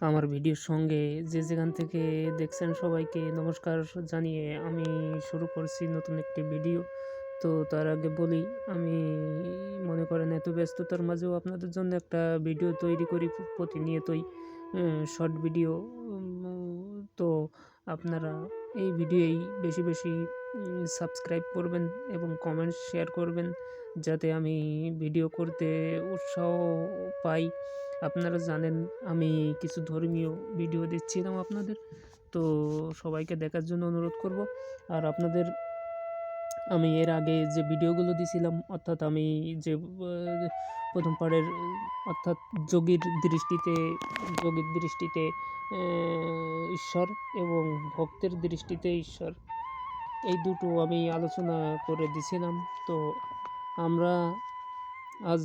আমার ভিডিওর সঙ্গে যে যেখান থেকে দেখছেন সবাইকে নমস্কার জানিয়ে আমি শুরু করছি নতুন একটি ভিডিও। তো তার আগে বলি, আমি মনে করেন এত ব্যস্ততার মাঝেও আপনাদের জন্য একটা ভিডিও তৈরি করি প্রতিনিয়তই শর্ট ভিডিও। তো আপনারা এই ভিডিওই বেশি বেশি সাবস্ক্রাইব করবেন এবং কমেন্ট শেয়ার করবেন যাতে আমি ভিডিও করতে উৎসাহ পাই। আপনারা জানেন আমি কিছু ধর্মীয় ভিডিও দিচ্ছিলাম আপনাদের, তো সবাইকে দেখার জন্য অনুরোধ করব। আর আপনাদের আমি এর আগে যে ভিডিওগুলো দিছিলাম, অর্থাৎ আমি যে প্রথম পাড়ের অর্থাৎ যোগীর দৃষ্টিতে যোগীর দৃষ্টিতে ঈশ্বর এবং ভক্তের দৃষ্টিতে ঈশ্বর, এই দুটো আমি আলোচনা করে দিছিলাম। তো আমরা আজ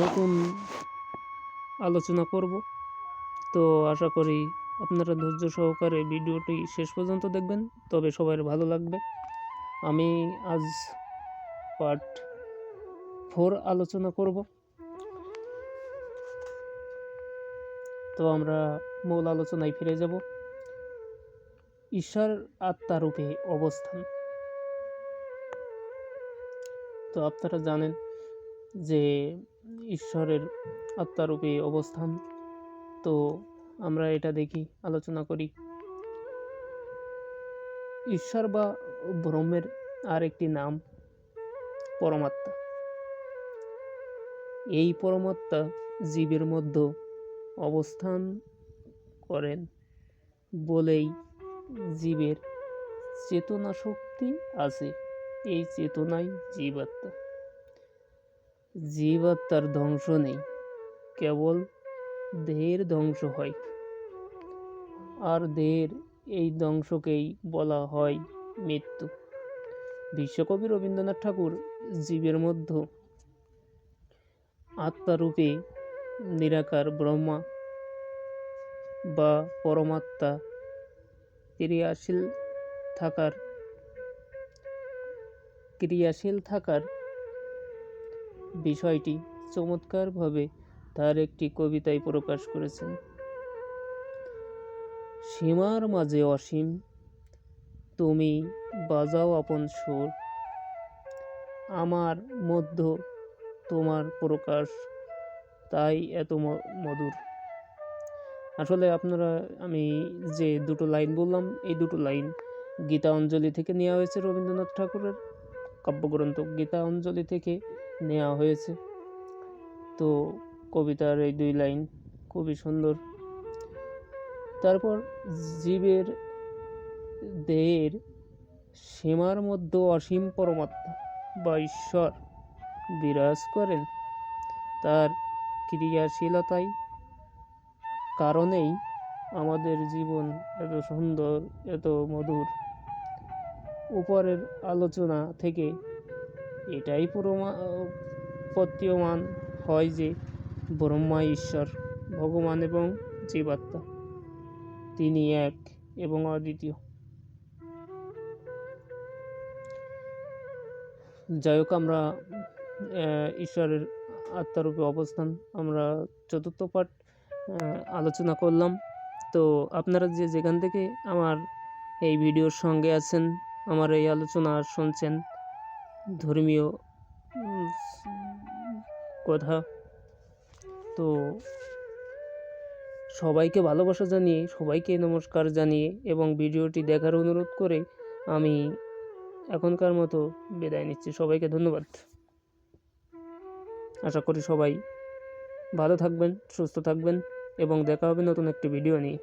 নতুন আলোচনা করব। তো আশা করি আপনারা ধৈর্য সহকারে ভিডিওটি শেষ পর্যন্ত দেখবেন, তবে সবার ভালো লাগবে। আমি আজ পার্ট ফোর আলোচনা করব। তো আমরা মূল আলোচনায় ফিরে যাব। ঈশ্বর আত্মারূপে অবস্থান। তো আপনারা জানেন যে ঈশ্বরের আত্মারূপে অবস্থান। তো আমরা এটা দেখি, আলোচনা করি। ঈশ্বর বা ব্রহ্মের আর একটি নাম পরমাত্মা। এই পরমাত্মা জীবের মধ্যে অবস্থান করেন বলেই জীবের চেতনা শক্তি আছে। এই চেতনাই জীবাত্মা। জীবাত্মার ধ্বংস নেই, কেবল দেহের ধ্বংস হয়। আর দেহের এই ধ্বংসকেই বলা হয় মৃত্যু। বিশ্বকবি রবীন্দ্রনাথ ঠাকুর জীবের মধ্যে আত্মারূপে নিরাকার ব্রহ্মা বা পরমাত্মা ক্রিয়াশীল থাকার ক্রিয়াশীল থাকার বিষয়টি চমৎকারভাবে তার একটি কবিতায় প্রকাশ করেছেন। সীমার মাঝে অসীম, তুমি বাজাও আপন সুর। আমার মধ্য তোমার প্রকাশ, তাই এত মধুর। আসলে আপনারা, আমি যে দুটো লাইন বললাম, এই দুটো লাইন গীতা অঞ্জলি থেকে নেওয়া হয়েছে রবীন্দ্রনাথ ঠাকুরের, কাব্যগ্রন্থ গীতা অঞ্জলি থেকে নেওয়া হয়েছে। তো কবিতার এই দুই লাইন খুবই সুন্দর। তারপর জীবের দেহের সীমার মধ্যে অসীম পরমাত্মা বা ঈশ্বর বিরাজ করেন। তার ক্রিয়াশীলতাই কারণেই আমাদের জীবন এত সুন্দর, এত মধুর। উপরের আলোচনা থেকে এটাই প্রমা প্রতীয়মান হয় যে ব্রহ্মা, ঈশ্বর, ভগবান এবং জীবাত্মা। তিনি এক এবং অদ্বিতীয়। যাই হোক, আমরা ঈশ্বরের আত্মারূপে অবস্থান আমরা চতুর্থ পাঠ আলোচনা করলাম। তো আপনারা যে যেখান থেকে আমার এই ভিডিওর সঙ্গে আছেন, আমার এই আলোচনা শুনছেন, ধর্মীয় কথা তো সবাইকে ভালোবাসা জানিয়ে, সবাইকে নমস্কার জানিয়ে এবং ভিডিওটি দেখার অনুরোধ করে আমি এখনকার মতো বিদায় নিচ্ছি। সবাইকে ধন্যবাদ। আশা করি সবাই ভালো থাকবেন, সুস্থ থাকবেন এবং দেখা হবে নতুন একটি ভিডিও নিয়ে।